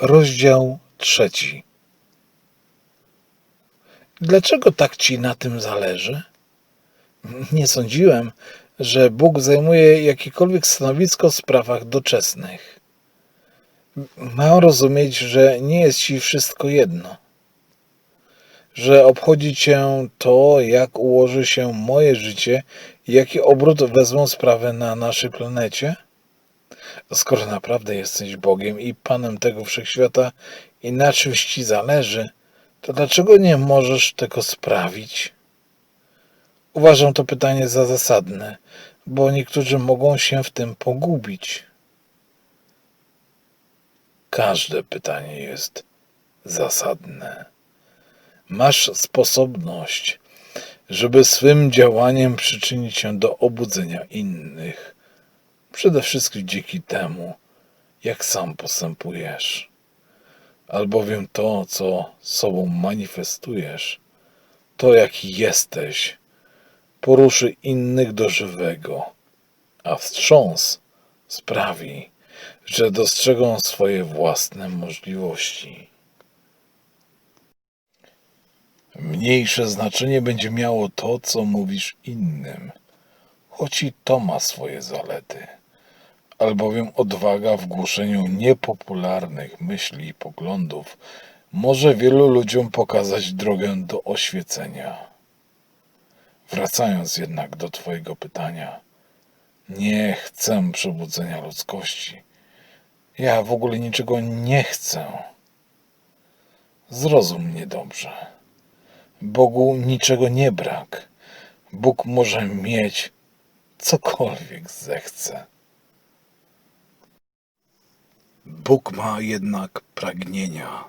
Rozdział trzeci. Dlaczego tak ci na tym zależy? Nie sądziłem, że Bóg zajmuje jakiekolwiek stanowisko w sprawach doczesnych. Mam rozumieć, że nie jest ci wszystko jedno. Że obchodzi cię to, jak ułoży się moje życie jaki obrót wezmą sprawy na naszej planecie? Skoro naprawdę jesteś Bogiem i Panem tego wszechświata i na czymś ci zależy, to dlaczego nie możesz tego sprawić? Uważam to pytanie za zasadne, bo niektórzy mogą się w tym pogubić. Każde pytanie jest zasadne. Masz sposobność, żeby swym działaniem przyczynić się do obudzenia innych. Przede wszystkim dzięki temu, jak sam postępujesz. Albowiem to, co sobą manifestujesz, to jaki jesteś, poruszy innych do żywego, a wstrząs sprawi, że dostrzegą swoje własne możliwości. Mniejsze znaczenie będzie miało to, co mówisz innym, choć i to ma swoje zalety, albowiem odwaga w głoszeniu niepopularnych myśli i poglądów może wielu ludziom pokazać drogę do oświecenia. Wracając jednak do Twojego pytania, nie chcę przebudzenia ludzkości. Ja w ogóle niczego nie chcę. Zrozum mnie dobrze. Bogu niczego nie brak. Bóg może mieć cokolwiek zechce. Bóg ma jednak pragnienia.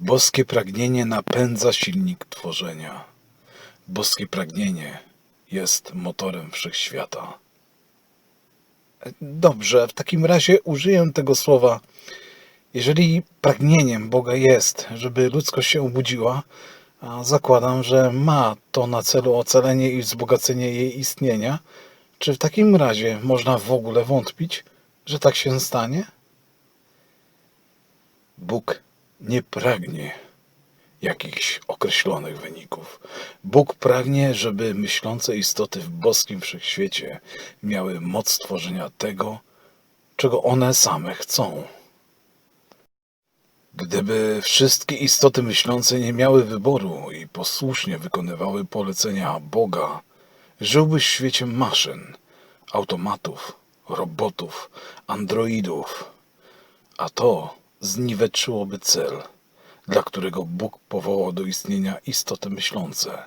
Boskie pragnienie napędza silnik tworzenia. Boskie pragnienie jest motorem wszechświata. Dobrze, w takim razie użyję tego słowa. Jeżeli pragnieniem Boga jest, żeby ludzkość się obudziła, a zakładam, że ma to na celu ocalenie i wzbogacenie jej istnienia, czy w takim razie można w ogóle wątpić, że tak się stanie? Bóg nie pragnie jakichś określonych wyników. Bóg pragnie, żeby myślące istoty w boskim wszechświecie miały moc tworzenia tego, czego one same chcą. Gdyby wszystkie istoty myślące nie miały wyboru i posłusznie wykonywały polecenia Boga, żyłby w świecie maszyn, automatów, robotów, androidów, a to zniweczyłoby cel, dla którego Bóg powołał do istnienia istoty myślące.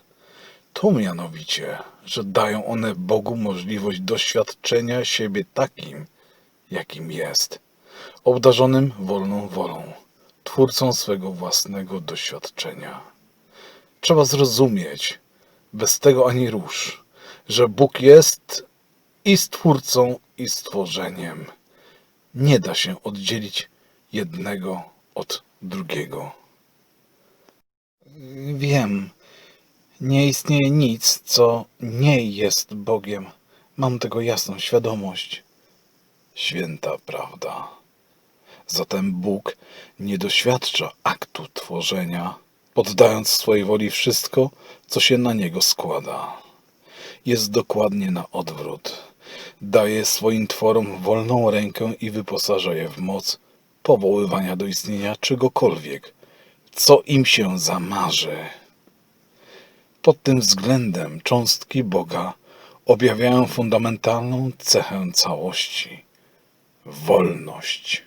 To mianowicie, że dają one Bogu możliwość doświadczenia siebie takim, jakim jest, obdarzonym wolną wolą, twórcą swego własnego doświadczenia. Trzeba zrozumieć, bez tego ani rusz, że Bóg jest i stwórcą, i stworzeniem. Nie da się oddzielić jednego od drugiego. Wiem, nie istnieje nic, co nie jest Bogiem. Mam tego jasną świadomość. Święta prawda. Zatem Bóg nie doświadcza aktu tworzenia, poddając swojej woli wszystko, co się na niego składa. Jest dokładnie na odwrót. Daje swoim tworom wolną rękę i wyposaża je w moc powoływania do istnienia czegokolwiek, co im się zamarzy. Pod tym względem cząstki Boga objawiają fundamentalną cechę całości wolność.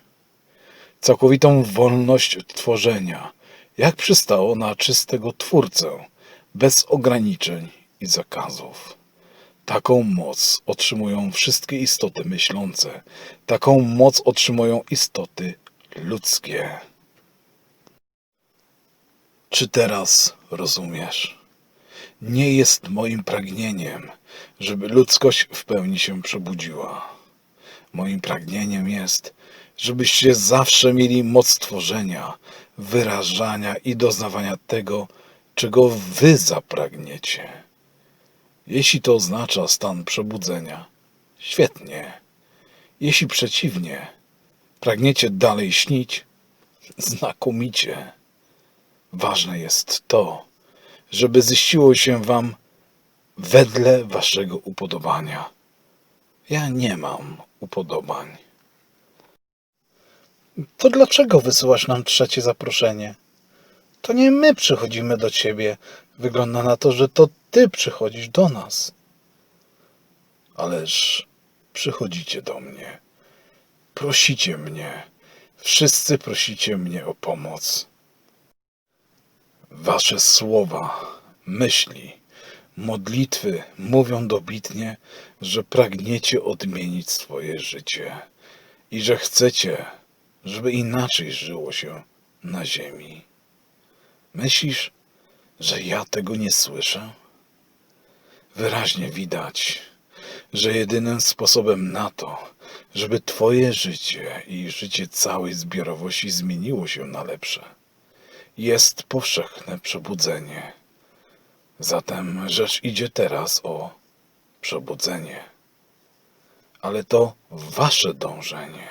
Całkowitą wolność tworzenia, jak przystało na czystego Twórcę, bez ograniczeń i zakazów. Taką moc otrzymują wszystkie istoty myślące, taką moc otrzymują istoty ludzkie. Czy teraz rozumiesz? Nie jest moim pragnieniem, żeby ludzkość w pełni się przebudziła. Moim pragnieniem jest, żebyście zawsze mieli moc tworzenia, wyrażania i doznawania tego, czego wy zapragniecie. Jeśli to oznacza stan przebudzenia, świetnie. Jeśli przeciwnie, pragniecie dalej śnić, Znakomicie. Ważne jest to, żeby ziściło się wam wedle waszego upodobania. Ja nie mam upodobań. To dlaczego wysyłasz nam trzecie zaproszenie? To nie my przychodzimy do ciebie. Wygląda na to, że to ty przychodzisz do nas. Ależ przychodzicie do mnie. Prosicie mnie. Wszyscy prosicie mnie o pomoc. Wasze słowa, myśli, modlitwy mówią dobitnie, że pragniecie odmienić swoje życie i że chcecie, żeby inaczej żyło się na ziemi. Myślisz, że ja tego nie słyszę? Wyraźnie widać, że jedynym sposobem na to, żeby Twoje życie i życie całej zbiorowości zmieniło się na lepsze, jest powszechne przebudzenie. Zatem rzecz idzie teraz o przebudzenie. Ale to Wasze dążenie,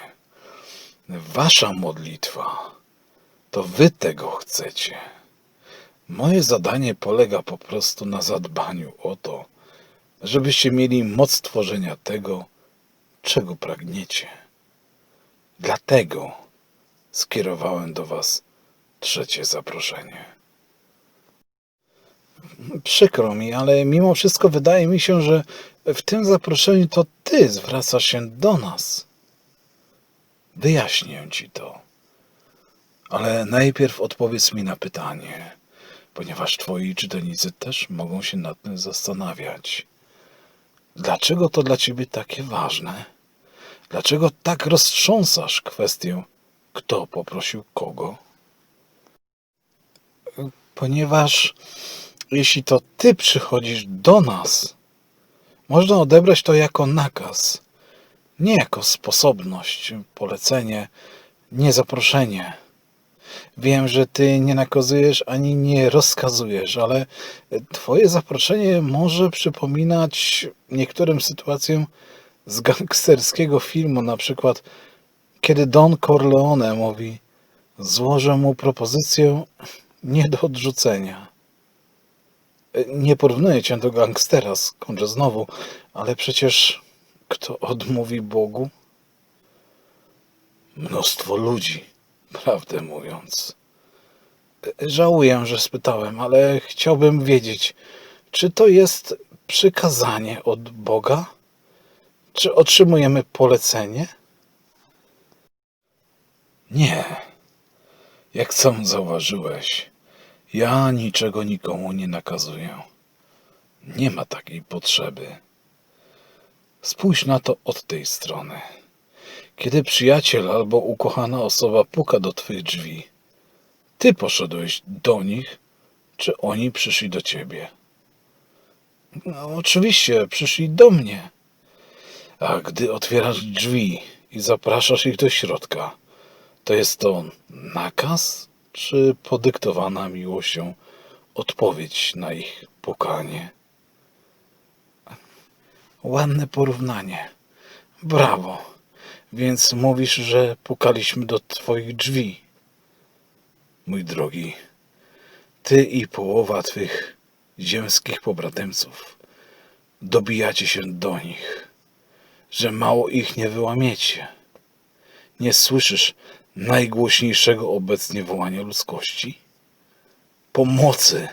Wasza modlitwa, to Wy tego chcecie. Moje zadanie polega po prostu na zadbaniu o to, żebyście mieli moc tworzenia tego, czego pragniecie. Dlatego skierowałem do Was trzecie zaproszenie. Przykro mi, ale mimo wszystko wydaje mi się, że w tym zaproszeniu to Ty zwracasz się do nas. Wyjaśnię Ci to. Ale najpierw odpowiedz mi na pytanie, ponieważ Twoi czytelnicy też mogą się nad tym zastanawiać. Dlaczego to dla Ciebie takie ważne? Dlaczego tak roztrząsasz kwestię, kto poprosił kogo? Ponieważ jeśli to Ty przychodzisz do nas, można odebrać to jako nakaz, nie jako sposobność, polecenie, nie zaproszenie. Wiem, że Ty nie nakazujesz ani nie rozkazujesz, ale Twoje zaproszenie może przypominać niektórym sytuacjom z gangsterskiego filmu, na przykład kiedy Don Corleone mówi: Złożę mu propozycję nie do odrzucenia. Nie porównuję cię do gangstera, skończę znowu, ale przecież kto odmówi Bogu? Mnóstwo ludzi, prawdę mówiąc. Żałuję, że spytałem, ale chciałbym wiedzieć, czy to jest przykazanie od Boga? Czy otrzymujemy polecenie? Nie. Jak sam zauważyłeś, ja niczego nikomu nie nakazuję. Nie ma takiej potrzeby. Spójrz na to od tej strony. Kiedy przyjaciel albo ukochana osoba puka do twych drzwi, ty poszedłeś do nich, czy oni przyszli do ciebie? No, oczywiście, przyszli do mnie. A gdy otwierasz drzwi i zapraszasz ich do środka, to jest to nakaz, czy podyktowana miłością odpowiedź na ich pukanie? Ładne porównanie. Brawo. Więc mówisz, że pukaliśmy do twoich drzwi. Mój drogi, ty i połowa twych ziemskich pobratymców dobijacie się do nich, że mało ich nie wyłamiecie. Nie słyszysz najgłośniejszego obecnie wołania ludzkości? Pomocy,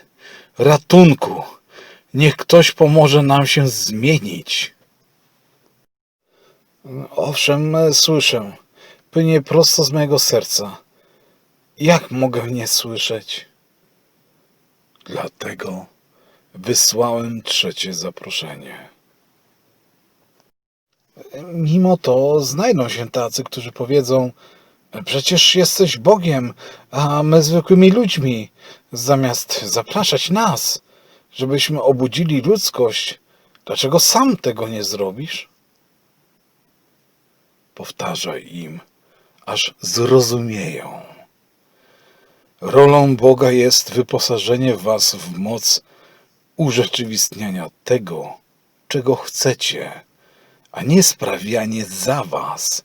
ratunku, niech ktoś pomoże nam się zmienić. Owszem, słyszę. Płynie prosto z mojego serca. Jak mogę nie słyszeć? Dlatego wysłałem trzecie zaproszenie. Mimo to znajdą się tacy, którzy powiedzą: Przecież jesteś Bogiem, a my zwykłymi ludźmi. Zamiast zapraszać nas, żebyśmy obudzili ludzkość, dlaczego sam tego nie zrobisz? Powtarzaj im, aż zrozumieją. Rolą Boga jest wyposażenie was w moc urzeczywistniania tego, czego chcecie, a nie sprawianie za was,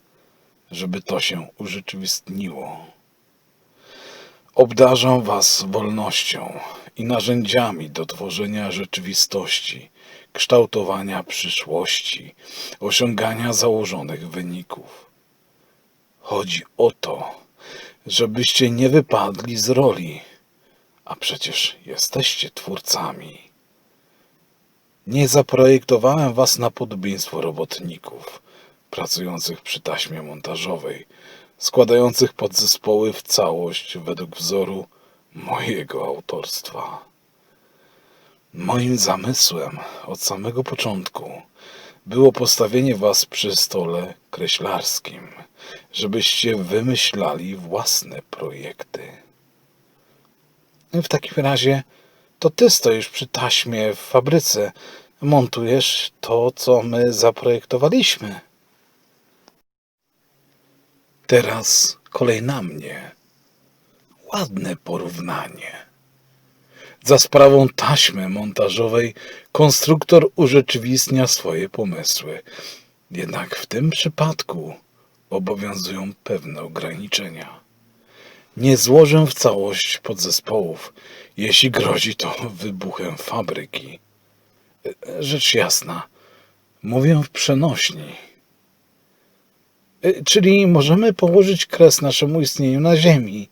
żeby to się urzeczywistniło. Obdarzam was wolnością i narzędziami do tworzenia rzeczywistości, kształtowania przyszłości, osiągania założonych wyników. Chodzi o to, żebyście nie wypadli z roli, a przecież jesteście twórcami. Nie zaprojektowałem was na podobieństwo robotników pracujących przy taśmie montażowej, składających podzespoły w całość według wzoru mojego autorstwa. Moim zamysłem od samego początku było postawienie was przy stole kreślarskim, żebyście wymyślali własne projekty. W takim razie to ty stoisz przy taśmie w fabryce, montujesz to, co my zaprojektowaliśmy. Teraz kolej na mnie. Ładne porównanie. Za sprawą taśmy montażowej konstruktor urzeczywistnia swoje pomysły. Jednak w tym przypadku obowiązują pewne ograniczenia. Nie złożę w całość podzespołów, jeśli grozi to wybuchem fabryki. Rzecz jasna, mówię w przenośni. Czyli możemy położyć kres naszemu istnieniu na Ziemi,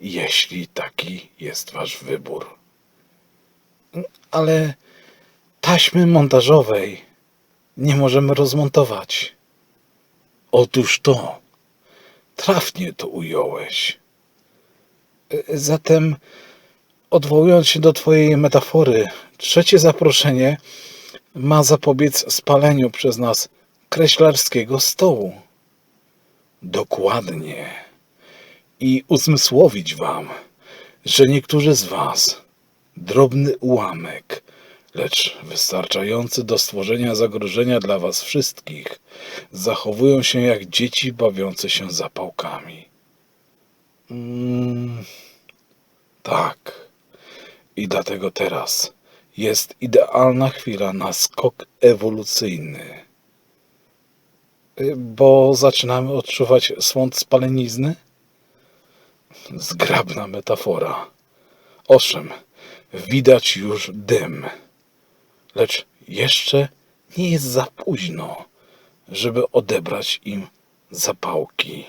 jeśli taki jest wasz wybór. Ale taśmy montażowej nie możemy rozmontować. Otóż to, trafnie to ująłeś. Zatem, odwołując się do twojej metafory, trzecie zaproszenie ma zapobiec spaleniu przez nas kreślarskiego stołu. Dokładnie. I uzmysłowić wam, że niektórzy z was, drobny ułamek, lecz wystarczający do stworzenia zagrożenia dla was wszystkich, zachowują się jak dzieci bawiące się zapałkami. Mm, tak. I dlatego teraz jest idealna chwila na skok ewolucyjny. Y, Bo zaczynamy odczuwać słąd spalenizny? Zgrabna metafora. Owszem, widać już dym, lecz jeszcze nie jest za późno, żeby odebrać im zapałki.